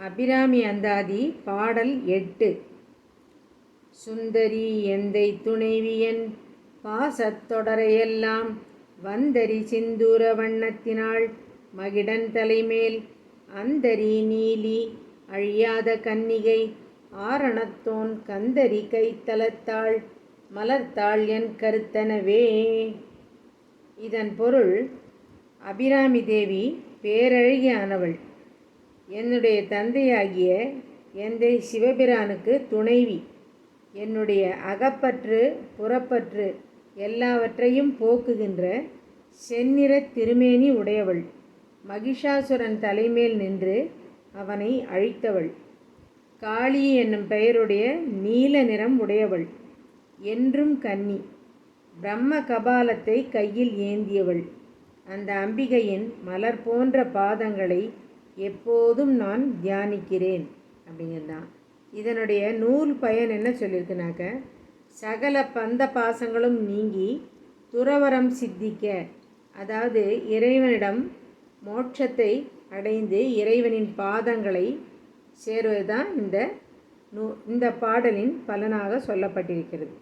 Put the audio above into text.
அபிராமி அந்தாதி பாடல் எட்டு. சுந்தரி எந்தை துணைவியன் பாசத்தொடரையெல்லாம் வந்தரி சிந்தூர வண்ணத்தினாள் மகிடன் தலைமேல் அந்தரி நீலி அழியாத கன்னிகை ஆரணத்தோன் கந்தரி கைத்தலத்தாள் மலர்த்தாள் என் கருத்தனவே. இதன் பொருள் அபிராமி தேவி பேரழகியானவள். என்னுடைய தந்தையாகிய எந்தை சிவபிரானுக்கு துணைவி. என்னுடைய அகப்பற்று புறப்பற்று எல்லாவற்றையும் போக்குகின்ற செந்நிற திருமேனி உடையவள். மகிஷாசுரன் தலைமேல் நின்று அவனை அழித்தவள். காளி என்னும் பெயருடைய நீல நிறம் உடையவள். என்றும் கன்னி. பிரம்ம கபாலத்தை கையில் ஏந்தியவள். அந்த அம்பிகையின் மலர் போன்ற பாதங்களை எப்போதும் நான் தியானிக்கிறேன் அப்படிங்கிறதான் இதனுடைய நூல் பயன் என்ன சொல்லியிருக்குனாக்க சகல பந்த பாசங்களும் நீங்கி துறவரம் சித்திக்க அதாவது இறைவனிடம் மோட்சத்தை அடைந்து இறைவனின் பாதங்களை சேருவது தான் இந்த நூ இந்த பாடலின் பலனாக சொல்லப்பட்டிருக்கிறது.